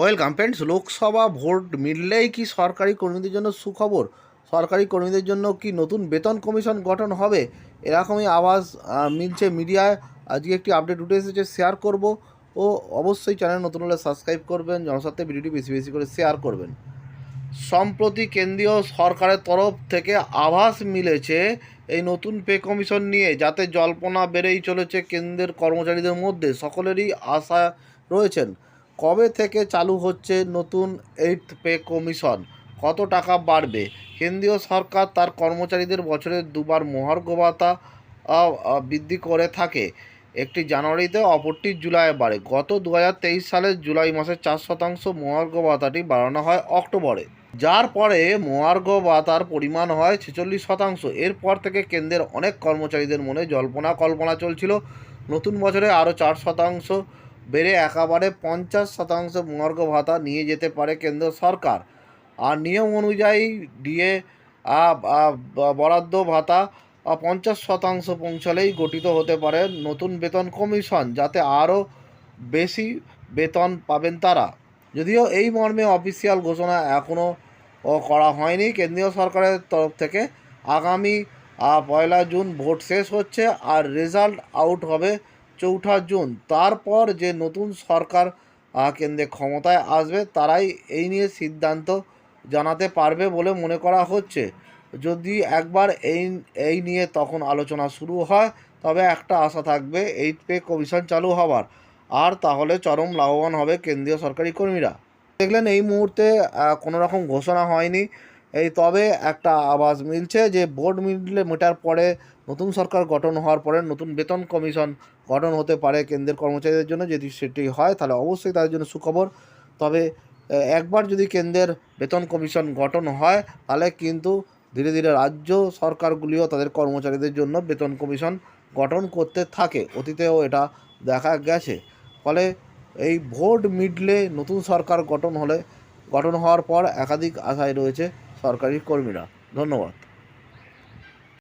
Welcome friends Lok Sabha vote মিললেই কি সরকারি কর্মীদের জন্য সুখবর? সরকারি কর্মীদের জন্য কি নতুন বেতন কমিশন গঠন হবে? এরকমই আওয়াজ মিলছে মিডিয়ায়। আজকে একটি আপডেট উঠে এসেছে শেয়ার করব। ও অবশ্যই চ্যানেল নতুন হলে সাবস্ক্রাইব করবেন, জনস্বার্থে ভিডিওটি বেশি বেশি করে শেয়ার করবেন। সম্প্রতি কেন্দ্রীয় সরকারের তরফ থেকে আভাস মিলেছে এই নতুন পে কমিশন নিয়ে, যাতে জল্পনা বেড়েই চলেছে কেন্দ্রের কর্মচারীদের মধ্যে। সকলেরই আশা রয়েছেন। কবে থেকে চালু হচ্ছে নতুন এইট পে কমিশন? কত টাকা বাড়বে? কেন্দ্রীয় সরকার তার কর্মচারীদের বছরে দুবার মহার্ঘ ভাতা বৃদ্ধি করে থাকে। একটি জানুয়ারিতে অপরটি জুলাই বাড়ে। গত দু হাজার তেইশ সালের জুলাই মাসে চার শতাংশ মহার্ঘ ভাতাটি বাড়ানো হয় অক্টোবরে। যার পরে মহার্ঘ ভাতার পরিমাণ হয় ছেচল্লিশ শতাংশ। এরপর থেকে কেন্দ্রের অনেক কর্মচারীদের মনে জল্পনা কল্পনা চলছিল। নতুন বছরে আরও চার শতাংশ বেড়ে একেবারে পঞ্চাশ শতাংশ মর্গ ভাতা নিয়ে যেতে পারে কেন্দ্র সরকার। আর নিয়ম অনুযায়ী ডিএ বরাদ্দ ভাতা পঞ্চাশ শতাংশ পৌঁছালেই গঠিত হতে পারে নতুন বেতন কমিশন, যাতে আরও বেশি বেতন পাবেন তারা। যদিও এই মর্মে অফিসিয়াল ঘোষণা এখনও করা হয়নি। কেন্দ্রীয় সরকারের তরফ থেকে আগামী পয়লা জুন ভোট শেষ হচ্ছে, আর রেজাল্ট আউট হবে চৌঠা জুন। তারপর যে নতুন সরকার কেন্দ্রে ক্ষমতায় আসবে, তারাই এই নিয়ে সিদ্ধান্ত জানাতে পারবে বলে মনে করা হচ্ছে। যদি একবার এই এই নিয়ে তখন আলোচনা শুরু হয়, তবে একটা আশা থাকবে, এইট পে কমিশন চালু হবার। আর তাহলে চরম লাভবান হবে কেন্দ্রীয় সরকারি কর্মীরা। দেখলেন এই মুহূর্তে কোনো রকম ঘোষণা হয়নি। এই তবে একটা আওয়াজ মিলছে যে বোর্ড মিললে মেটার পরে নতুন সরকার গঠন হওয়ার পরে নতুন বেতন কমিশন গঠন হতে পারে কেন্দ্রের কর্মচারীদের জন্য যদি সেটি হয়, তাহলে অবশ্যই তাদের জন্য সুখবর। তবে একবার যদি কেন্দ্রের বেতন কমিশন গঠন হয়, তাহলে কিন্তু ধীরে ধীরে রাজ্য সরকারগুলিও তাদের কর্মচারীদের জন্য বেতন কমিশন গঠন করতে থাকে। অতীতেও এটা দেখা গেছে। ফলে এই ভোট মিডলে নতুন সরকার গঠন হলে, গঠন হওয়ার পর একাধিক আশায় রয়েছে। সরকারি কর্মীরা। ধন্যবাদ।